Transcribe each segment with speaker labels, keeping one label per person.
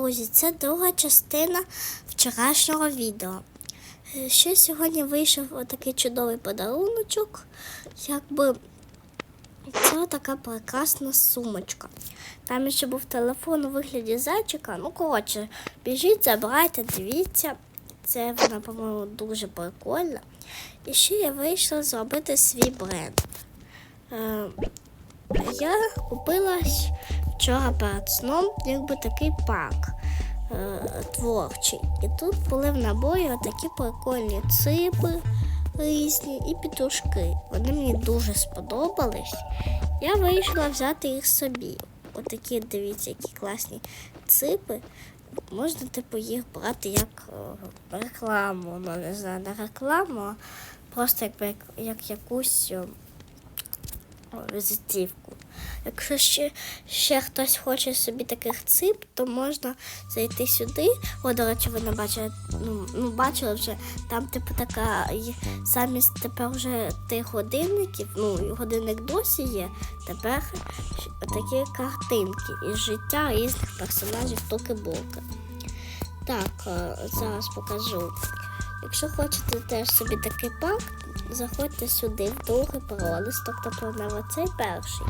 Speaker 1: Друзі, це друга частина вчорашнього відео. Е, Ще сьогодні вийшов отакий чудовий подаруночок, якби це така прекрасна сумочка. Там ще був телефон у вигляді зайчика. Ну, коротше, біжіть, забирайте, дивіться. Це вона, по-моєму, дуже прикольна. І ще я вийшла зробити свій бренд. Е, я купила вчора перед сном якби такий пак творчий. І тут були в наборі отакі прикольні ципи різні і петушки. Вони мені дуже сподобались. Я вирішила взяти їх собі. Отакі, дивіться, які класні ципи. Можна, типу, їх брати як е, рекламу. Ну, не знаю, не рекламу, а просто як, як якусь. е, візитівку. Якщо ще, ще хтось хоче собі таких цип, то можна зайти сюди. О, до речі, ви не бачили, ну, ну бачили вже, там, типу, така замість тепер вже тих годинників, ну, годинник досі є, тепер такі картинки із життя різних персонажів Токи-Боки. Так, е, зараз покажу. Якщо хочете теж собі такий пак, заходьте сюди в другий пролисток, тобто на оцей перший.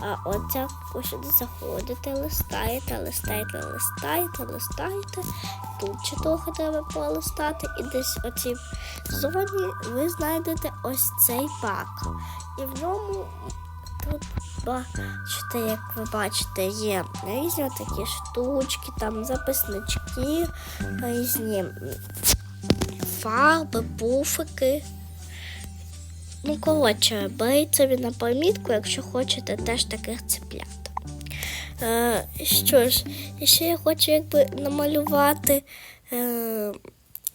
Speaker 1: А оця сюди заходите, листаєте, листаєте, листаєте, листаєте. Тут ще трохи треба полистати. І десь в оцій зоні ви знайдете ось цей пак. І в ньому тут бачите, як ви бачите, є різні такі штучки, там записнички, різні фарби, пуфики. Ну, коротше, беріть собі на помітку, якщо хочете теж таких цеплят. Е, що ж, ще я хочу якби намалювати е,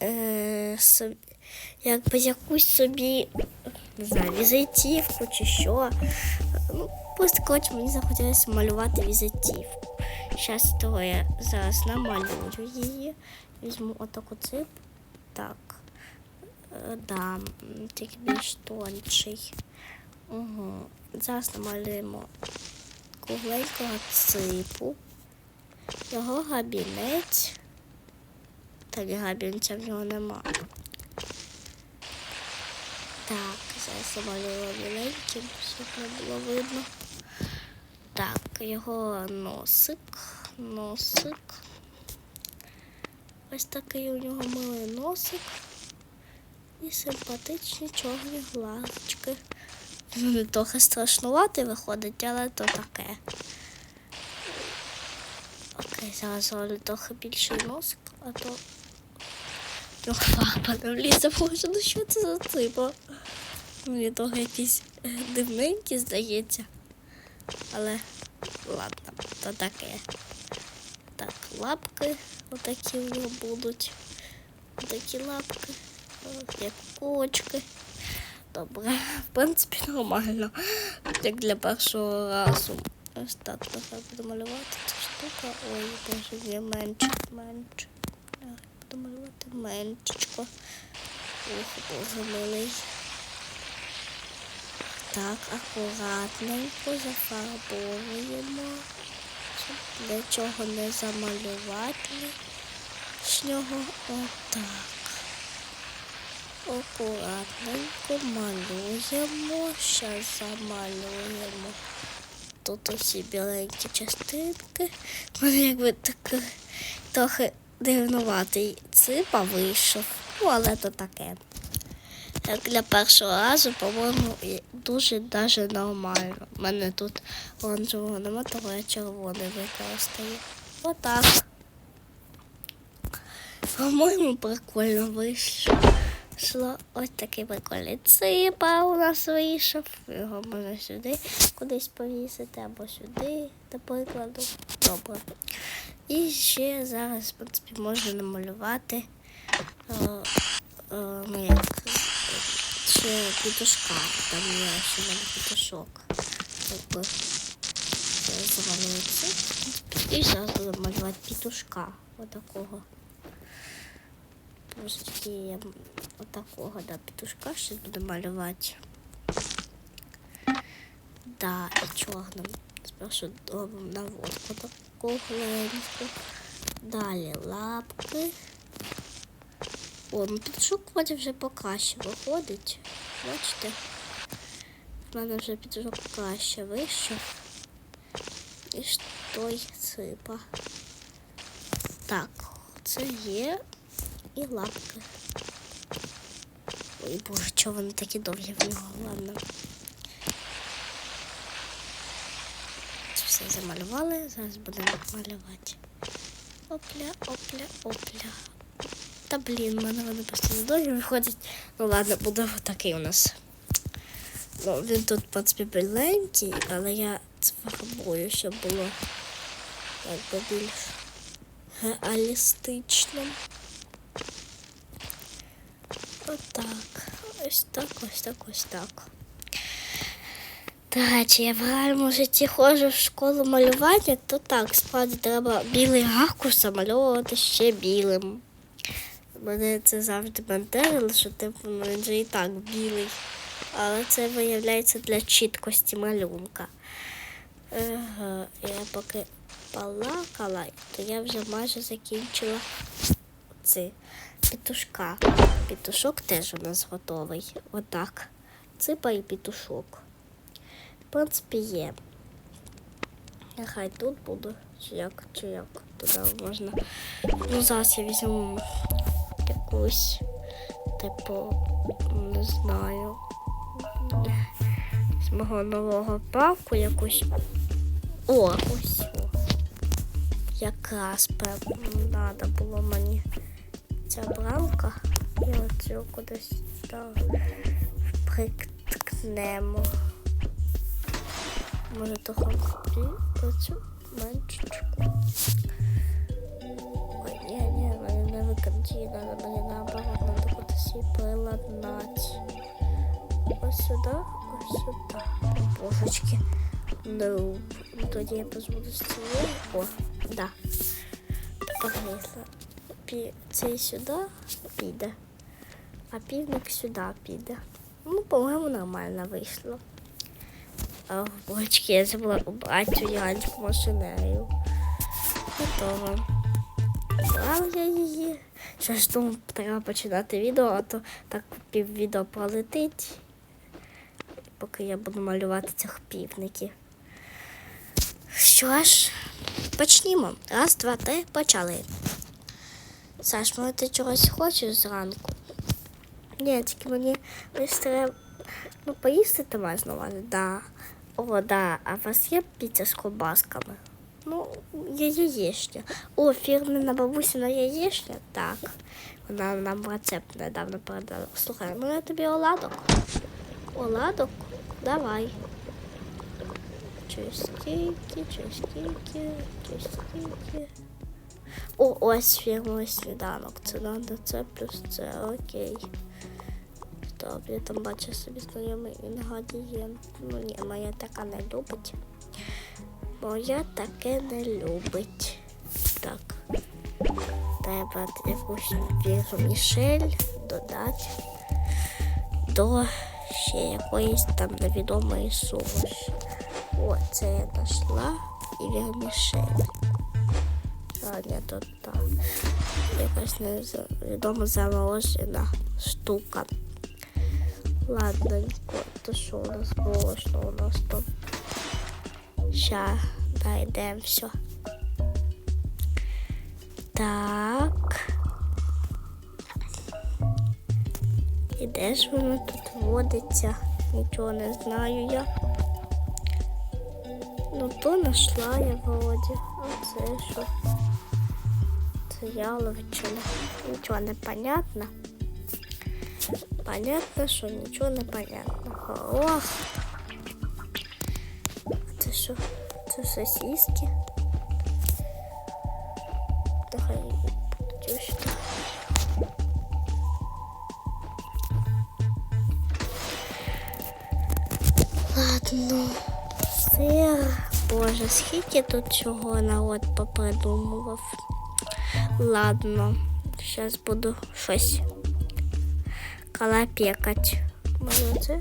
Speaker 1: е, собі, якби якусь собі не знаю, візитівку чи що. Ну, просто коротше, мені захотілося малювати візитівку. Зараз то я зараз намалюю її. Візьму отаку ципу. Так. Да, тільки більш тонший. Угу. Зараз намалюємо кругленького ципу, його габінець. Так, габінця в нього нема. Так, зараз намалюємо біленьким, щоб не було видно. Так, його носик, носик. Ось такий у нього милий носик і симпатичні чорні глазочки. Ну, Трохи страшнувати виходить, але то таке. Окей, зараз зроблю трохи більший носик, а то. Папа не влізе, боже, ну що це за ципа? Мені трохи якісь е, дивненькі, здається. Але ладно, то таке. Так, лапки отакі в нього будуть. Такі лапки, о, як кочки. Добре, в принципі, нормально. Як для першого разу. Ось так трохи буду малювати ця штука. Ой, боже, є менше, менше. Буду малювати меншечко. Ох, боже милий. Так, акуратненько зафарбовуємо щоб нічого не замалювати з нього отак. Акуратненько малюємо, зараз замалюємо. Тут усі біленькі частинки. У якби так трохи дивнуватий ципа вийшов. Ну, але то таке. Як для першого разу, по-моєму, дуже даже нормально. У мене тут оранжевого нема, того я червоний використаю. Отак. По-моєму, прикольно вийшло. Шло ось такий прикольний ципа у нас вийшов. Його можна сюди кудись повісити або сюди, до прикладу. Добре. І ще зараз, в принципі, можна намалювати. Е, е, ну, як, ще петушка. Там є ще мене петушок. Якби зараз. І зараз буду малювати петушка. Отакого. Трошечки я отакого, да, петушка ще буду малювати. Да, і чорним. Спершу робимо наводку таку гленьку. Далі лапки. О, ну підшук вроді вже покраще виходить. Бачите? В мене вже піджок краще вийшов. І той сипа. Так, це є і лапки. Ой, боже, чого вони такі довгі в нього? Ладно. Все замалювали, зараз будемо малювати. Опля, опля, опля. Та блін, в мене вони просто не довгі виходять. Ну ладно, буде такий у нас. Ну, він тут, в принципі, біленький, але я це щоб було якби більш реалістично. Отак. Ось так, ось так, ось так. До речі, я в реальному житті ходжу в школу малювання, то так, справді треба білий ракурс замальовувати ще білим. Мене це завжди бентежило, що типу ну, він же і так білий. Але це виявляється для чіткості малюнка. Ага, я поки балакала, то я вже майже закінчила це петушка. Петушок теж у нас готовий. Отак. Ципа і петушок. В принципі, є. Нехай тут буде, чи як, чи як туди можна. Ну, зараз я візьму якусь, типу, не знаю, з мого нового правку якусь. О, ось. Якраз треба було мені ця брамка. І оцю кудись так приткнемо. Може трохи оцю меншечку. Ой, ні, ні, мені не виконати, треба мені наоборот, треба кудись її приладнати. Ось сюди, ось сюди. Божечки. Ну, тоді я з цієї. О, да. Погрізла. Пі... Цей сюди піде, а півник сюди піде. Ну, по-моєму, нормально вийшло. О, бочки, я забула убрати цю машинерію. Готово. Брала я її. Що ж думаю, треба починати відео, а то так пів відео пролетить, поки я буду малювати цих півників. Що ж, почнімо. Раз, два, три, почали. Саш, може ти чогось хочеш зранку? Ні, тільки мені треба. Ну, поїсти ти маєш? Да. О, да. А у вас є піца з колбасками? Ну, є яєчня. О, фірмена бабусина яєчня? Так. Вона нам рецепт недавно передала. Слухай, ну я тобі оладок. Оладок? Давай. Чистенькі, чистенькі, чистенькі. О, ось фірмовий сніданок. Це надо, це плюс це, окей. Я там бачу собі знайомий інгредієнт. Ну ні, моя така не любить. Моя таке не любить. Так. Треба якусь віру Мішель додати до ще якоїсь там невідомої суміші. О, це я знайшла і вірмішель. А, ні, тут так. Якась невідомо заморожена штука. Ладненько, то що у нас було, що у нас тут? Ща, найдемо все. Так. І де ж воно тут водиться? Нічого не знаю я. Ну то знайшла я вроді. А це що? Це яловичина. Нічого не понятно. Понятно, що нічого не понятно. Ох. Це що? Це сосиски. Давай так. Ладно. Сир. Боже, скільки тут чого народ попридумував. Ладно, зараз буду щось калапекать. Може це?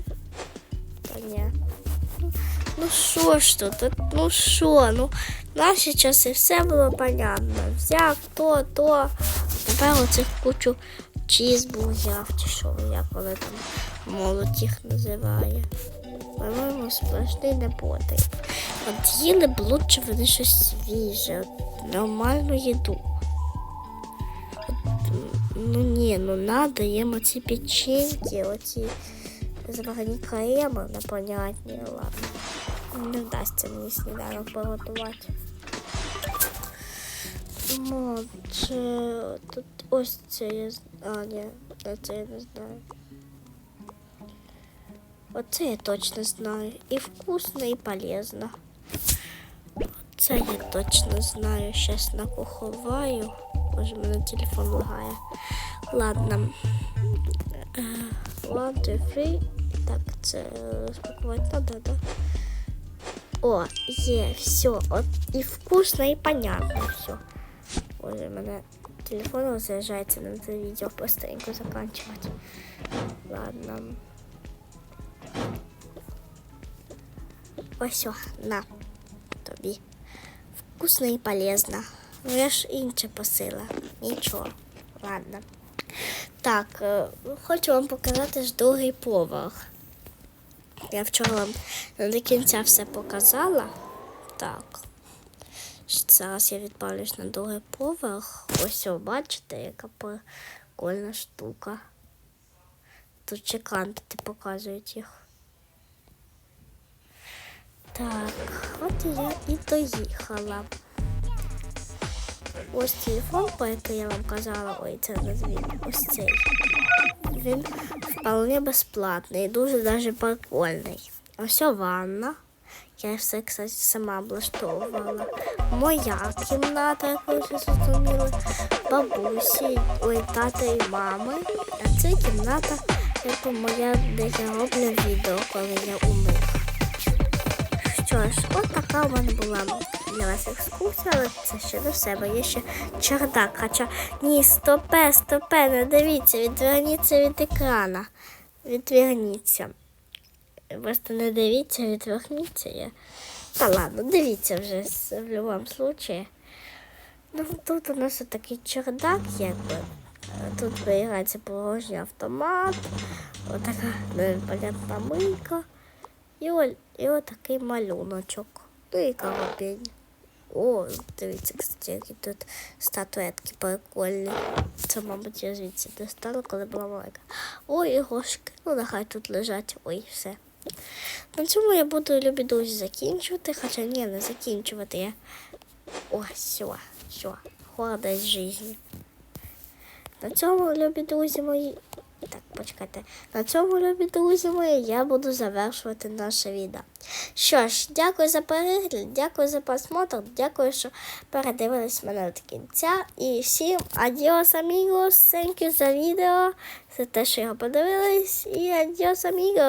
Speaker 1: Ну що ж тут? Ну що? Ну В наші часи все було понятно. Взяв то, то. Тепер оцих кучу чізбургерів, чи що, як вони там молодь їх називає. По-моєму, сплошний непотріб. От їли б лучше вони щось свіже, нормальну їду. От, ну надо їм оці печеньки, оці зварені креми непонятні, ладно. Не вдасться мені сніданок приготувати. Ну, чи тут ось це я А, ні, це я не знаю. Оце я точно знаю. І вкусно, і полезно. Це я точно знаю. Щас накуховаю. Може, мене телефон лагає. Ладно. Е, One, two, three. Так, це розпакувати надо, да? О, є, все. От і вкусно, і понятно все. Боже, мене телефон розряджається на це відео простенько заканчувати. Ладно. Ось, о, на тобі. Вкусно і полезно. Ну я ж інше посила. Нічого. Ладно. Так, е, хочу вам показати ж другий поверх. Я вчора вам не до кінця все показала. Так. Зараз я відправлюсь на другий поверх. Ось, о, бачите, яка прикольна штука. Тут чеканти показують їх. Так, от я і доїхала. Ось телефон, про який я вам казала, ой, це назвін, ось цей. Він вполне безплатний, дуже даже прикольний. Ось ванна. Я все, кстати, сама облаштовувала. Моя кімната, як ви вже зрозуміли, бабусі, ой, тата і мами. А це кімната, яку моя, де я роблю відео, коли я умив. Що ж, от така у мене була для вас екскурсія, але це ще до себе. Є ще чердак. Хоча ні, стопе, стопе, не дивіться, відверніться від екрана. Відверніться. Просто не дивіться, відверніться. Я... Та ладно, дивіться вже в будь-якому випадку. Ну, тут у нас такий чердак, якби. Е, Тут виявляється порожній автомат, отака непонятна мийка. І, о, і отакий малюночок. Ну і коробінь. О, дивіться, кстати, які тут статуетки прикольні. Це, мабуть, я звідси достала, коли була маленька. Ой, ігрушки. Ну, нехай тут лежать. Ой, все. На цьому я буду, любі друзі, закінчувати. Хоча ні, не закінчувати. Я... О, все, все. Гордость житті. На цьому, любі друзі мої. Так, почекайте. На цьому, любі друзі мої, я буду завершувати наше відео. Що ж, дякую за перегляд, дякую за просмотр, дякую, що передивились мене до кінця. І всім адіос, амігос, thank за відео, за те, що його подивились, і адіос, амігос.